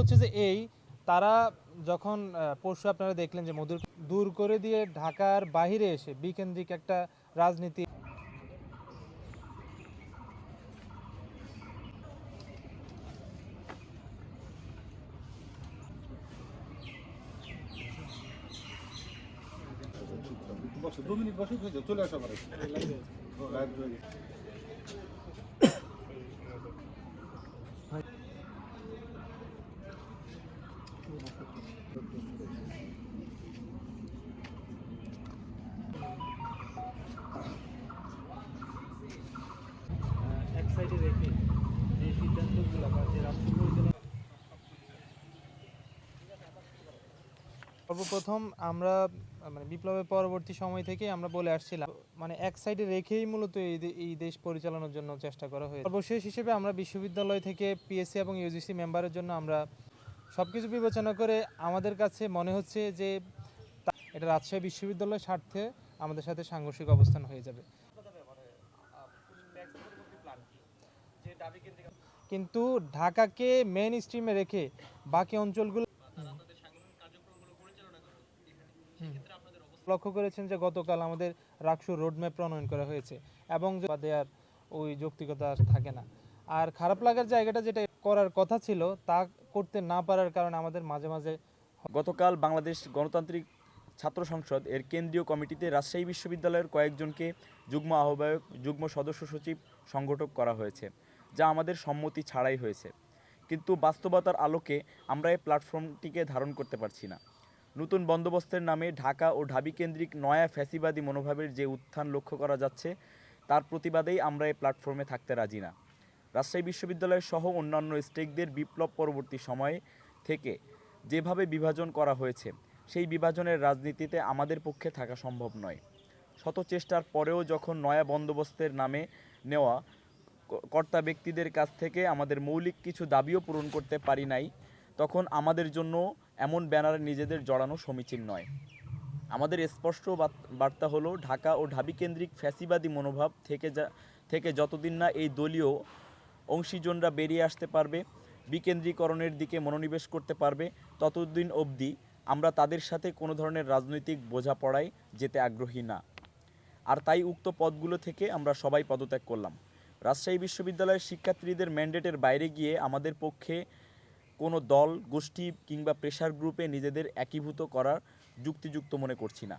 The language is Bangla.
হচ্ছে যে এই, তারা যখন পরশু আপনারা দেখলেন যে মধুর দূর করে দিয়ে ঢাকার বাহিরে এসে বিকেন্দ্রিক একটা রাজনীতি চলে আসো আবার সর্বপ্রথম আমরা মানে বিপ্লবের পরবর্তী সময় থেকে আমরা বলে আসছিলাম মানে এক সাইডে রেখেই মূলত এই দেশ পরিচালনার জন্য চেষ্টা করা হয়েছে। সর্বশেষ হিসেবে আমরা বিশ্ববিদ্যালয় থেকে পিএসসি এবং ইউজিসি মেম্বারের জন্য আমরা সবকিছু বিবেচনা করে আমাদের কাছে মনে হচ্ছে যে এটা রাজশাহী বিশ্ববিদ্যালয়ের স্বার্থে আমাদের সাথে সাংঘর্ষিক অবস্থান হয়ে যাবে। কিন্তু ঢাকাকে মেন স্ট্রিমে রেখে বাকি অঞ্চলগুলো। লক্ষ্য করেছেন যে গতকাল আমাদের রাকসুর রোডম্যাপ প্রণয়ন করা হয়েছে এবং দেওয়ার ওই যৌক্তিকতা থাকে না আর খারাপ লাগার জায়গাটা যেটা করার কথা ছিল, তা করতে না পারার কারণে আমাদের মাঝে মাঝে গতকাল বাংলাদেশ গণতান্ত্রিক ছাত্র সংসদ এর কেন্দ্রীয় কমিটিতে রাজশাহী বিশ্ববিদ্যালয়ের কয়েকজনকে যুগ্ম আহ্বায়ক, যুগ্ম সদস্য সচিব, সংগঠক করা হয়েছে যা আমাদের সম্মতি ছাড়াই হয়েছে। কিন্তু বাস্তবতার আলোকে আমরা এই প্ল্যাটফর্মটিকে ধারণ করতে পারছি না। নতুন বন্দোবস্তের নামে ঢাকা ও ঢাবি কেন্দ্রিক নয়া ফ্যাসিবাদী মনোভাবের যে উত্থান লক্ষ্য করা যাচ্ছে, তার প্রতিবাদেই আমরা এই প্ল্যাটফর্মে থাকতে রাজি না। রাজশাহী বিশ্ববিদ্যালয় সহ অন্যান্য স্টেকদের বিপ্লব পরবর্তী সময়ে থেকে যেভাবে বিভাজন করা হয়েছে, সেই বিভাজনের রাজনীতিতে আমাদের পক্ষে থাকা সম্ভব নয়। শত চেষ্টার পরেও যখন নয়া বন্দোবস্তের নামে নেওয়া কর্তা ব্যক্তিদের কাছ থেকে আমাদের মৌলিক কিছু দাবিও পূরণ করতে পারি নাই। তখন আমাদের জন্য এমন ব্যানারে নিজেদের জড়ানো সমীচীন নয়। আমাদের স্পষ্ট বার্তা হলো, ঢাকা ও ঢাবি কেন্দ্রিক ফ্যাসিবাদী মনোভাব থেকে যা, থেকে যতদিন না এই দলীয় অংশীজনরা বেরিয়ে আসতে পারবে, বিকেন্দ্রীকরণের দিকে মনোনিবেশ করতে পারবে, ততদিন অবধি আমরা তাদের সাথে কোনো ধরনের রাজনৈতিক বোঝাপড়ায় যেতে আগ্রহী না। আর তাই উক্ত পদগুলো থেকে আমরা সবাই পদত্যাগ করলাম। রাজশাহী বিশ্ববিদ্যালয়ের শিক্ষার্থীদের ম্যান্ডেটের বাইরে গিয়ে আমাদের পক্ষে কোনো দল, গোষ্ঠী কিংবা প্রেশার গ্রুপে নিজেদের একীভূত করার যুক্তিযুক্ত মনে করছি না।